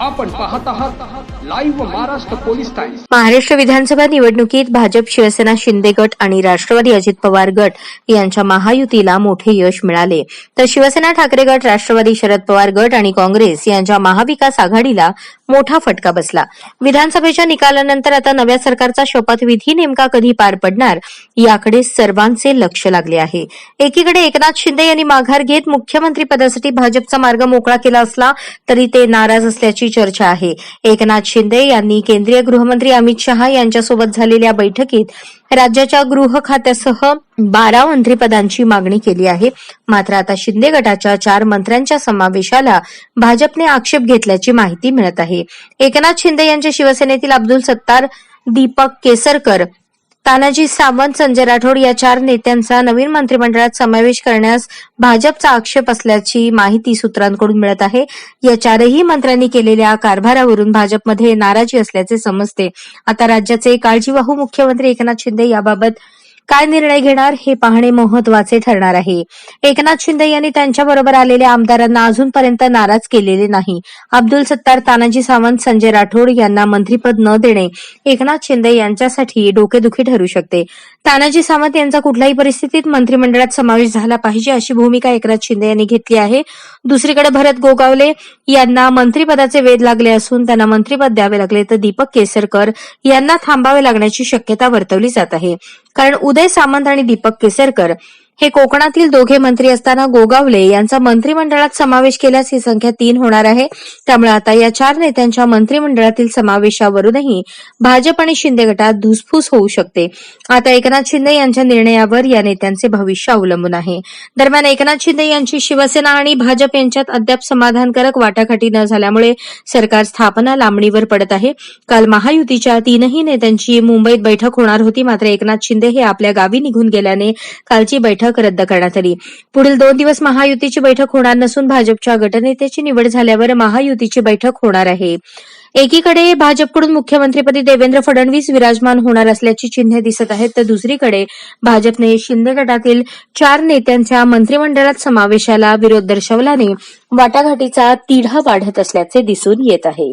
आपण पाहत आहात live Maharashtra police times Maharashtra विधानसभा निवडणुकीत भाजप शिवसेना शिंदे गट आणि राष्ट्रवादी अजित पवार गट यांच्या महायुतीला मोठे यश मिळाले. तर शिवसेना ठाकरे गट राष्ट्रवादी शरद पवार गट आणि काँग्रेस यांच्या महाविकास आघाडीला मोठा फटका बसला. विधानसभेच्या निकालानंतर आता नव्या सरकारचा शपथविधी नेमका कधी पार पडणार याकडे सर्वांचे लक्ष लागले आहे. एकीकडे एकनाथ शिंदे यांनी माघार घेत मुख्यमंत्री पदासाठी भाजपचा मार्ग मोकळा केला असला तरी ते नाराज असल्याची चर्चा आहे. एकनाथ शिंदे यांनी केंद्रीय गृहमंत्री अमित शहा यांच्यासोबत झालेल्या बैठकीत राज्याच्या गृह खात्यासह बारा मंत्रिपदांची मागणी केली आहे. मात्र आता शिंदे गटाच्या चार मंत्र्यांच्या समावेशाला भाजपने आक्षेप घेतल्याची माहिती मिळत आहे. एकनाथ शिंदे यांच्या शिवसेनेतील अब्दुल सत्तार दीपक केसरकर तानाजी सावंत संजय राठोड या चार नेत्यांचा नवीन मंत्रिमंडळात समावेश करण्यास भाजपचा आक्षेप असल्याची माहिती सूत्रांकडून मिळत आहे. या चारही मंत्र्यांनी केलेल्या कारभारावरून भाजपमध्ये नाराजी असल्याचे समजते. आता राज्याचे काळजीवाहू मुख्यमंत्री एकनाथ शिंदे याबाबत काय निर्णय घेणार हे पाहणे महत्त्वाचे ठरणार आहे. एकनाथ शिंदे यांनी त्यांच्याबरोबर आलेल्या आमदारांना अजूनपर्यंत नाराज केलेले नाही. अब्दुल सत्तार तानाजी सावंत संजय राठोड यांना मंत्रीपद न देणे एकनाथ शिंदे यांच्यासाठी डोकेदुखी ठरू शकते. तानाजी सावंत यांचा कुठल्याही परिस्थितीत मंत्रिमंडळात समावेश झाला पाहिजे अशी भूमिका एकनाथ शिंदे यांनी घेतली आहे. दुसरीकडे भरत गोगावले यांना मंत्रिपदाचे वेध लागले असून त्यांना मंत्रिपद द्यावे लागले तर दीपक केसरकर यांना थांबावे लागण्याची शक्यता वर्तवली जात आहे. कारण उदय सामंत आणि दीपक केसरकर हे कोकणातील दोघे मंत्री असताना गोगावले यांचा मंत्रिमंडळात समावेश केल्यास ही संख्या तीन होणार आहे. त्यामुळे आता या चार नेत्यांच्या मंत्रिमंडळातील समावेशावरूनही भाजप आणि शिंदे गटात धुसफूस होऊ शकते. आता एकनाथ शिंदे यांच्या निर्णयावर या नेत्यांचे भविष्य अवलंबून आहे. दरम्यान एकनाथ शिंदे यांची शिवसेना आणि भाजप यांच्यात अद्याप समाधानकारक वाटाघाटी न झाल्यामुळे सरकार स्थापना लांबणीवर पडत आहे. काल महायुतीच्या तीनही नेत्यांची मुंबईत बैठक होणार होती. मात्र एकनाथ शिंदे हे आपल्या गावी निघून गेल्याने कालची बैठक बैठक रद्द करण्यात आली. पुढील दोन दिवस महायुतीची बैठक होणार नसून भाजपच्या गटनेत्याची निवड झाल्यावर महायुतीची बैठक होणार आहे. एकीकडे भाजपकडून मुख्यमंत्रीपदी देवेंद्र फडणवीस विराजमान होणार असल्याची चिन्हे दिसत आहेत तर दुसरीकडे भाजपने शिंदे गटातील चार नेत्यांच्या मंत्रिमंडळात समावेशाला विरोध दर्शवल्याने वाटाघाटीचा तिढा वाढत असल्याचे दिसून येत आहे.